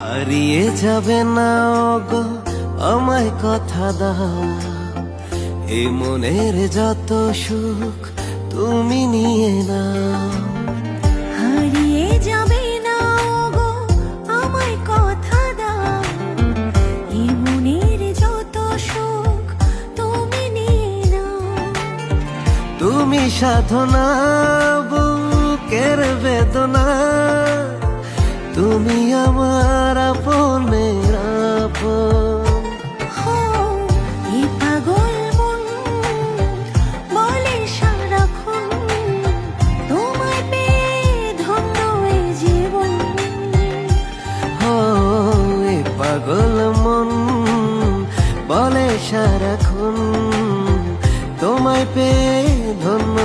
হারিয়ে যাবে না গো আমায় কথা দাও। এ মনের যত সুখ তুমি নিয়ে নাও। হারিয়ে যাবে না গো আমায় কথা দাও। এ মনের যত সুখ তুমি নিয়ে নাও। তুমি সাধনা তুমি আমার আপনের আপন। পাগল মন বলে সারাক্ষণ। তোমায় পেয়ে ধন্য